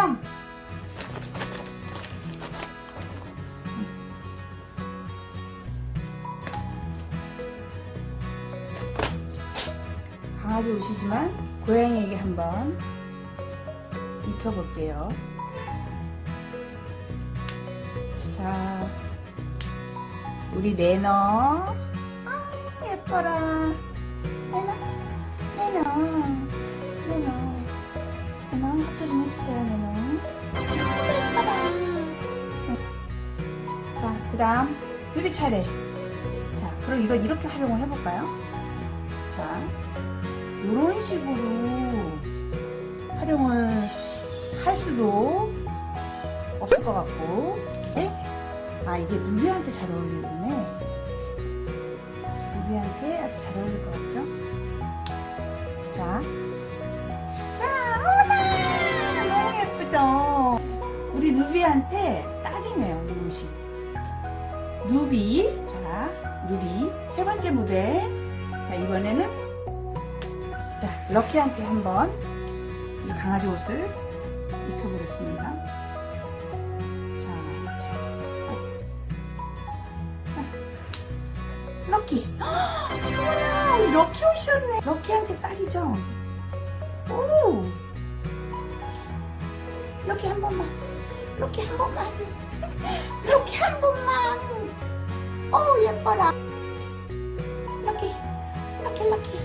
점. 강아지 옷이지만 고양이에게 한번 입혀볼게요. 자, 우리 매너. 아, 예뻐라. 매너, 매너. 다음, 루비 차례. 자, 그럼 이걸 이렇게 활용을 해볼까요? 자, 이런 식으로 활용을 할 수도 없을 것 같고, 네? 아, 이게 루비한테 잘 어울리겠네. 루비한테 아주 잘 어울릴 것 같죠? 자, 자, 어머나! 너무 예쁘죠? 우리 옷이. 루비, 자, 루비, 세 번째 모델. 자, 이번에는, 자, 럭키한테 한번 이 강아지 옷을 입혀보겠습니다. 자, 자, 럭키. 어머나, 럭키 옷이었네. 럭키한테 딱이죠? 오! 럭키 한 번만. 럭키 한 번만. 럭키 한 번만. para. Lucky, lucky, lucky.